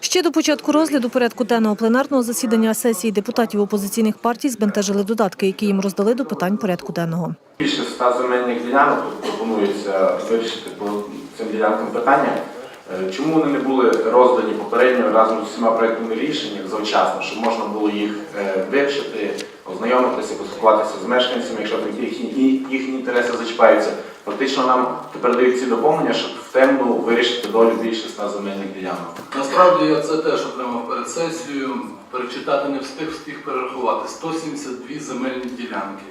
Ще до початку розгляду порядку денного пленарного засідання сесії депутатів опозиційних партій збентежили додатки, які їм роздали до питань порядку денного. Більше ста земельних ділянок пропонується вирішити по цим ділянкам питання. Е, Чому вони не були роздані попередньо разом з усіма проектними рішеннями завчасно, щоб можна було їх е, вивчити, ознайомитися, поспілкуватися з мешканцями, якщо там їхні, їхні інтереси зачіпаються. Фактично нам тепер дають ці доповнення, щоб в темну вирішити долю більше ста земельних ділянок. Насправді я це теж отримав перед сесією. Перечитати не встиг, встиг перерахувати. 172 земельні ділянки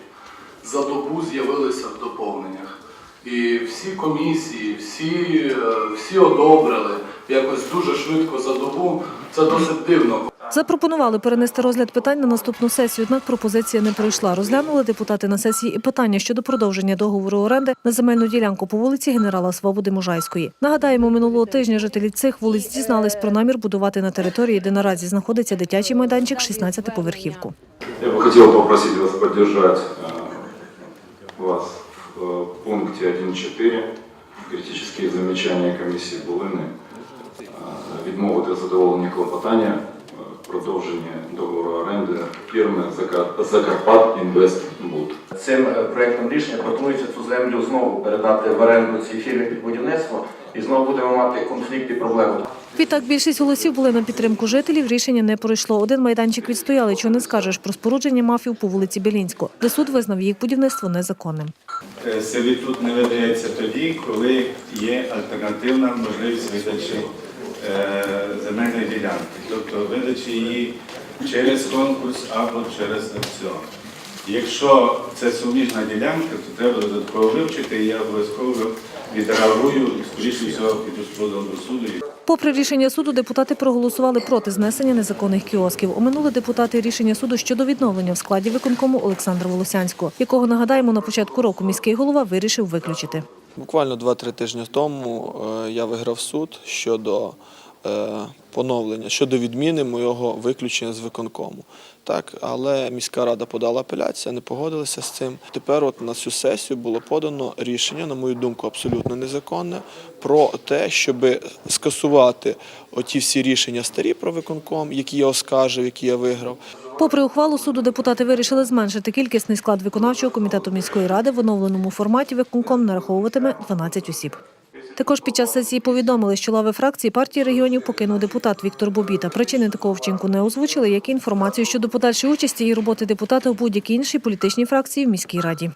за добу з'явилися в доповненнях. І всі комісії, всі, е, всі одобрили якось дуже швидко за добу. Це досить дивно. Запропонували перенести розгляд питань на наступну сесію, однак пропозиція не пройшла. Розглянули депутати на сесії і питання щодо продовження договору оренди на земельну ділянку по вулиці генерала Свободи Можайської. Нагадаємо, минулого тижня жителі цих вулиць дізнались про намір будувати на території, де наразі знаходиться дитячий майданчик 16-поверхівку. Я бы хотел попросить вас поддержать э, вас в э, пункте 1.4 критические замечания комісії Булини е, відмовити задоволення клопотання е, продовження договору оренди фірми «Закар- Закарпат Інвестбуд. Цим е, проектом рішення пропонується цю землю знову передати в оренду цій фірмі під будівництво, і знову будемо мати конфлікт і проблему. Відтак більшість голосів були на підтримку жителів. Рішення не пройшло. Один майданчик відстояли, що не скажеш про спорудження мафів по вулиці Білінську, де суд визнав їх будівництво незаконним. Е, Сервітут не видається тоді, коли є альтернативна можливість видачі е, земельної ділянки, тобто видачі її через конкурс або через аукціон. Якщо це суміжна ділянка, то треба додатково вивчити, і я обов'язково відреагую і скоріше всього піду з позовом до суду. Попри рішення суду, депутати проголосували проти знесення незаконних кіосків. Оминули депутати рішення суду щодо відновлення в складі виконкому Олександра Волосянського, якого нагадаємо на початку року міський голова вирішив виключити. Буквально 2-3 тижні тому е, я виграв суд щодо поновлення, щодо відміни моєго виключення з виконкому. Так, але міська рада подала апеляцію, не погодилися з цим. Тепер от на цю сесію було подано рішення, на мою думку, абсолютно незаконне, про те, щоб скасувати оті всі рішення старі про виконком, які я оскаржив, які я виграв. Попри ухвалу суду, депутати вирішили зменшити кількісний склад виконавчого комітету міської ради в оновленому форматі виконком нараховуватиме 12 осіб. Також під час сесії повідомили, що лави фракції партії регіонів покинув депутат Віктор Бобіта. Причини такого вчинку не озвучили, як і інформацію щодо подальшої участі і роботи депутата у будь-якій іншій політичній фракції в міській раді.